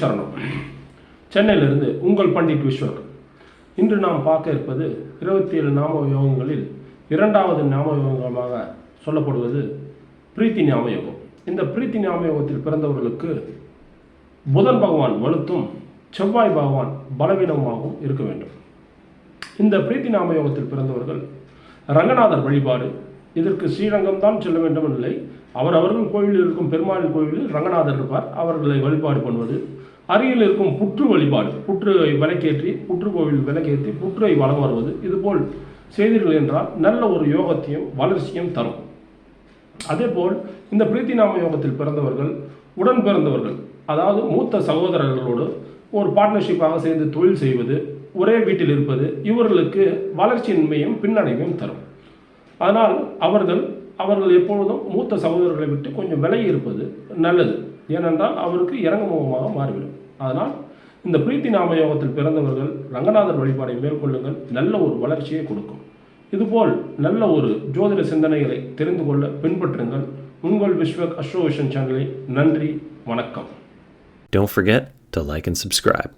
சரணம். சென்னையிலிருந்து உங்கள் பண்டிட் விஸ்வர் இன்று நாம் பார்க்க இருப்பது இருபத்தி ஏழு நாம யோகங்களில் இரண்டாவது நாம யோகமாக சொல்லப்படுவது பிரீத்தி ஞாம யோகம் இந்த பிரீத்தி ஞாம யோகத்தில் பிறந்தவர்களுக்கு புதன் பகவான் வலுத்தும் செவ்வாய் பகவான் பலவீனமாகவும் இருக்க வேண்டும். இந்த பிரீத்தி நாம யோகத்தில் பிறந்தவர்கள் ரங்கநாதர் வழிபாடு இதற்கு ஸ்ரீரங்கம் தான் செல்ல வேண்டும் இல்லை அவர் அவர்கள் கோயிலில் இருக்கும் பெருமாள் கோயிலில் ரங்கநாதர் இருப்பார். அவர்களை வழிபாடு பண்ணுவது அருகில் இருக்கும் புற்று வழிபாடு புற்று விலக்கேற்றி புற்று கோவில் விலக்கேற்றி புற்றுவை வலம் வருவது. இதுபோல் செய்தீர்கள் என்றால் நல்ல ஒரு யோகத்தையும் வளர்ச்சியும் தரும். அதேபோல் இந்த பிரீத்தி நாம யோகத்தில் பிறந்தவர்கள் உடன் பிறந்தவர்கள் அதாவது மூத்த சகோதரர்களோடு ஒரு பார்ட்னர்ஷிப்பாக சேர்ந்து தொழில் செய்வது ஒரே வீட்டில் இருப்பது இவர்களுக்கு வளர்ச்சியின்மையும் பின்னடைவையும் தரும். அதனால் அவர்கள் அவர்கள் எப்பொழுதும் மூத்த சகோதரர்களை விட்டு கொஞ்சம் விலகி இருப்பது நல்லது. ஏனென்றால் அவருக்கு இறங்குமுகமாக மாறிவிடும். அதனால் இந்த பிரீத்தி நாம யோகத்தில் பிறந்தவர்கள் ரங்கநாதர் வழிபாடை மேற்கொள்ளுங்கள். நல்ல ஒரு வளர்ச்சியை கொடுக்கும். இதுபோல் நல்ல ஒரு ஜோதிட சிந்தனைகளை தெரிந்து கொள்ள பின்பற்றுங்கள். உங்கள் விஸ்வக் அஸ்ட்ரோவிஷன் சேனலை நன்றி வணக்கம். Don't forget to like and subscribe.